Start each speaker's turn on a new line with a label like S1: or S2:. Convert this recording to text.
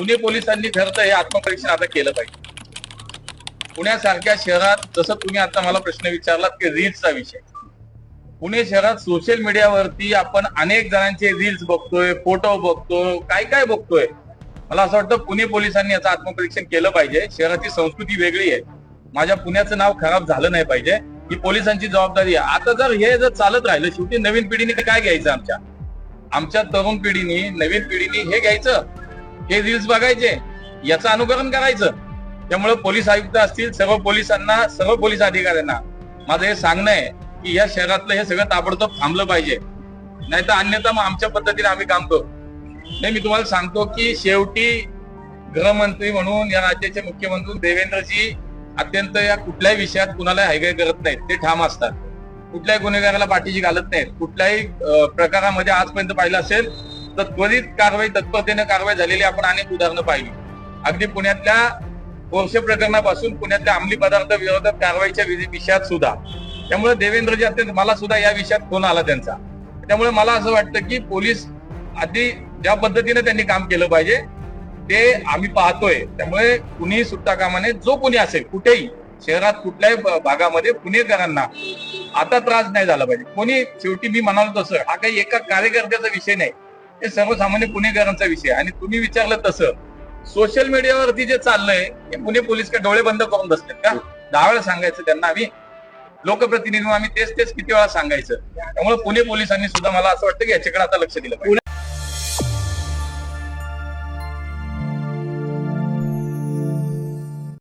S1: पुणे पोलिसांनी खरं हे आत्मपरीक्षण आता केलं पाहिजे. पुण्यासारख्या शहरात जसं तुम्ही आता मला प्रश्न विचारलात की रील्सचा विषय. पुणे शहरात सोशल मीडियावरती आपण अनेक जणांचे रील्स बघतोय फोटो बघतोय काय काय बघतोय. मला असं वाटतं पुणे पोलिसांनी याचं आत्मपरीक्षण केलं पाहिजे. शहराची संस्कृती वेगळी आहे. माझ्या पुण्याचं नाव खराब झालं नाही पाहिजे. ही पोलिसांची जबाबदारी आहे. आता जर हे जर चालत राहिलं शेवटी नवीन पिढीने काय घ्यायचं आमच्या? आमच्या तरुण पिढीने नवीन पिढीने हे घ्यायचं. हे रील्स बघायचे. याचं अनुकरण करायचं. त्यामुळे पोलीस आयुक्त असतील सर्व पोलिसांना सर्व पोलीस अधिकाऱ्यांना माझं हे सांगणं आहे की या शहरातलं हे सगळं ताबडतोब थांबलं पाहिजे. नाही तर अन्यथा मग आमच्या पद्धतीने आम्ही काम करू. नाही मी तुम्हाला सांगतो की शेवटी गृहमंत्री म्हणून या राज्याचे मुख्यमंत्री देवेंद्रजी अत्यंत या कुठल्याही विषयात कुणाला हायगाय करत नाहीत. ते ठाम असतात. कुठल्याही गुन्हेगाराला पाठीशी घालत नाहीत. कुठल्याही प्रकारामध्ये आजपर्यंत पाहिलं असेल तर त्वरित कारवाई तत्परतेने कारवाई झालेली आपण अनेक उदाहरणं पाहिली. अगदी पुण्यातल्या वर्ष प्रकरणापासून पुण्यातल्या अंमली पदार्थ विरोधात कारवाईच्या विषयात सुद्धा. त्यामुळे देवेंद्रजी अत्यंत मला सुद्धा या विषयात फोन आला त्यांचा. त्यामुळे मला असं वाटतं की पोलीस आधी ज्या पद्धतीने त्यांनी काम केलं पाहिजे ते आम्ही पाहतोय. त्यामुळे कुणीही सुट्टा कामाने जो कुणी असेल कुठेही शहरात कुठल्याही भागामध्ये पुणेकरांना आता त्रास नाही झाला पाहिजे. कोणी शेवटी मी म्हणालो तसं हा काही एका कार्यकर्त्याचा विषय नाही. हे सर्वसामान्य पुणेकरांचा विषय आणि तुम्ही विचारलं तसं सोशल मीडियावरती जे चाललंय हे पुणे पोलीस काय डोळे बंद करून बसतात का? दहा वेळा सांगायचं त्यांना आम्ही. लोकप्रतिनिधी आम्ही तेच तेच किती वेळा सांगायचं. त्यामुळे पुणे पोलिसांनी सुद्धा मला असं वाटतं की याच्याकडे आता लक्ष दिलं पाहिजे.